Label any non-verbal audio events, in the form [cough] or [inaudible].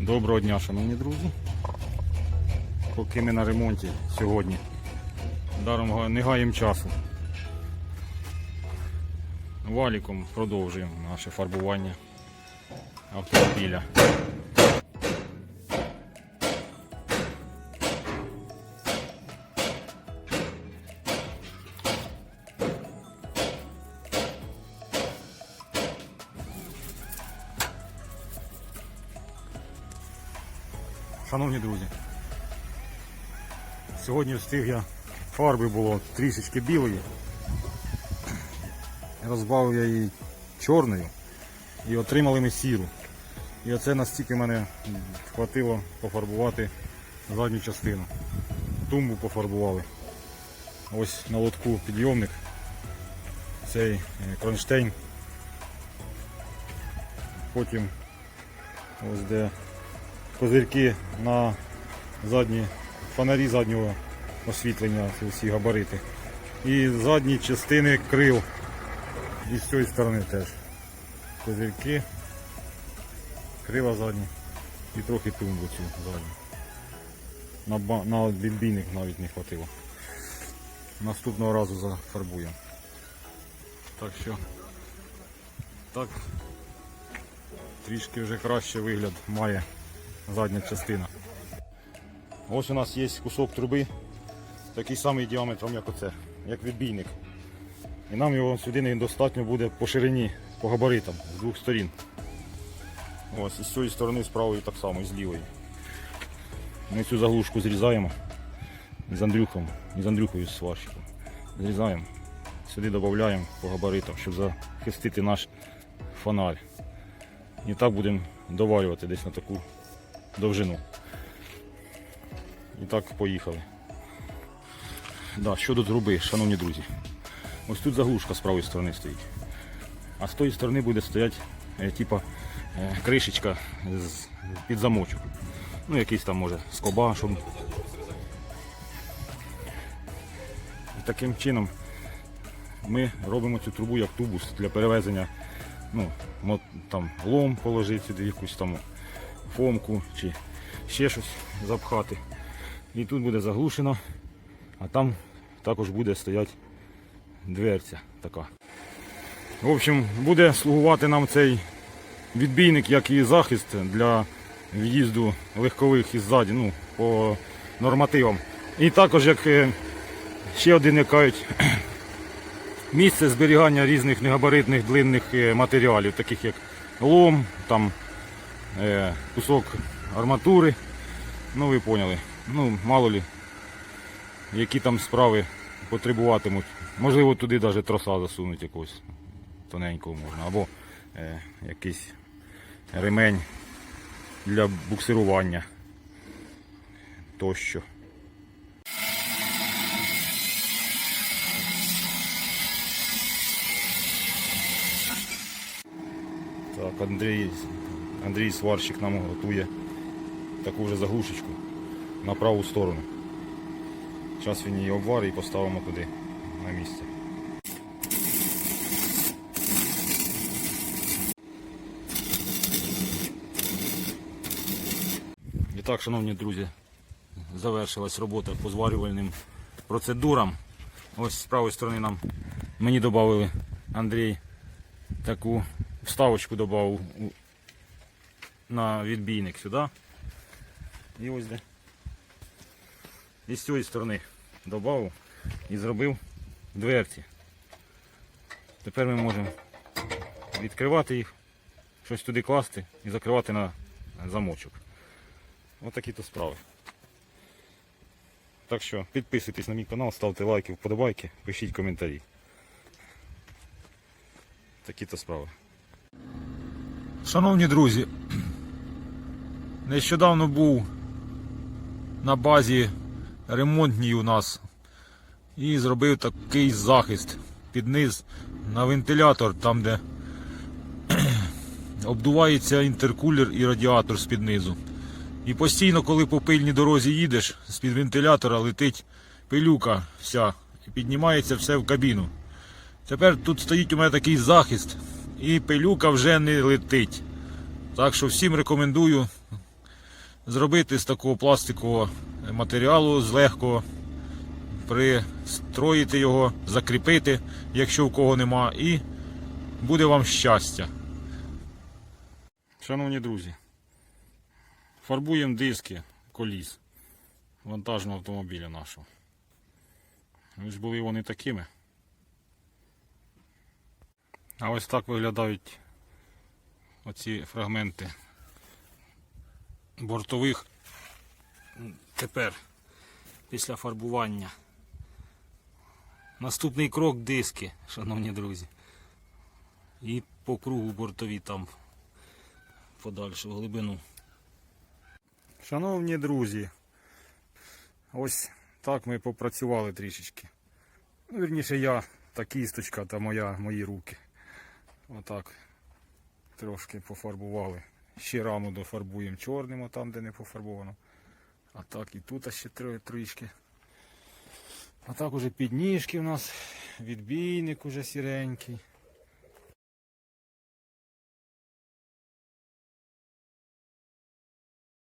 Доброго дня, шановні друзі. Поки ми на ремонті сьогодні. Даром не гаємо часу. Валіком продовжуємо наше фарбування автомобіля. Шановні друзі, сьогодні встиг я фарби було трішечки білої. Розбавив я її чорною і отримали ми сіру. І оце настільки мене хватило пофарбувати задню частину. Тумбу пофарбували. Ось на лотку підйомник. Цей е, кронштейн. Потім ось де козирки на задні фонарі заднього освітлення, всі габарити. І задні частини крил. І з цієї сторони теж. Козирки, крила задні і трохи тумбу цю задню. На, на відбійник навіть не хватило. Наступного разу зафарбуємо. Так що так трішки вже краще вигляд має задня частина. Ось у нас є кусок труби, такий самий діаметром, як оце, як відбійник. І нам його сюди не достатньо буде по ширині, по габаритам з двох сторін. Ось, і з цієї сторони, з правої так само, і з лівої. Ми цю заглушку зрізаємо з Андрюхом, і з Андрюхою з сварщиком. Зрізаємо, сюди додаємо по габаритам, щоб захистити наш фонарь. І так будемо доварювати десь на таку довжину. І так поїхали. Да, щодо труби, шановні друзі. Ось тут заглушка з правої сторони стоїть. А з тої сторони буде стояти е, типа е, кришечка з, під замочок. Ну якийсь там може скоба, щоб. І таким чином ми робимо цю трубу як тубус для перевезення. Ну, там лом положити сюди, якусь там фомку чи ще щось запхати. І тут буде заглушено, а там також буде стояти дверця така. В общем, буде слугувати нам цей відбійник як і захист для в'їзду легкових іззаді, ну, по нормативам. І також як е, ще один, як кажуть, місце зберігання різних негабаритних длинних е, матеріалів, таких як лом, там кусок арматури. Ну ви поняли. Ну, мало лі, які там справи потребуватимуть. Можливо, туди навіть троса засунуть якогось тоненького можна. Або е, якийсь ремень для буксирування тощо. Так, Андрій, Андрій сварщик нам готує таку вже заглушечку на праву сторону. Зараз він її обварить і поставимо туди на місце. І так, шановні друзі, завершилась робота по зварювальним процедурам. Ось з правої сторони нам мені додали Андрій таку вставочку додав на відбійник сюди. І ось де. І з цієї сторони додав і зробив дверці. Тепер ми можемо відкривати їх, щось туди класти і закривати на замочок. Ось такі то справи. Так що підписуйтесь на мій канал, ставте лайки, вподобайки, пишіть коментарі. Такі то справи. Шановні друзі, нещодавно був на базі ремонтній у нас і зробив такий захист під низ на вентилятор, там де [clears throat] обдувається інтеркулер і радіатор з-під низу. І постійно, коли по пильній дорозі їдеш, з-під вентилятора летить пилюка вся і піднімається все в кабіну. Тепер тут стоїть у мене такий захист, і пилюка вже не летить. Так що всім рекомендую зробити з такого пластикового матеріалу з легкого, пристроїти його, закріпити, якщо в кого нема, і буде вам щастя. Шановні друзі, фарбуємо диски коліс вантажного автомобіля нашого. Ви ж були вони такими. А ось так виглядають оці фрагменти бортових тепер після фарбування. Наступний крок диски, шановні друзі. І по кругу бортові там подальшу глибину. Шановні друзі, ось так ми попрацювали трішечки. Ну, Вірніше я та кісточка та моя, мої руки. Отак трошки пофарбували. Ще раму дофарбуємо чорним, там, де не пофарбовано. А так і тут ще тро- трішки. А так уже підніжки у нас, відбійник уже сіренький.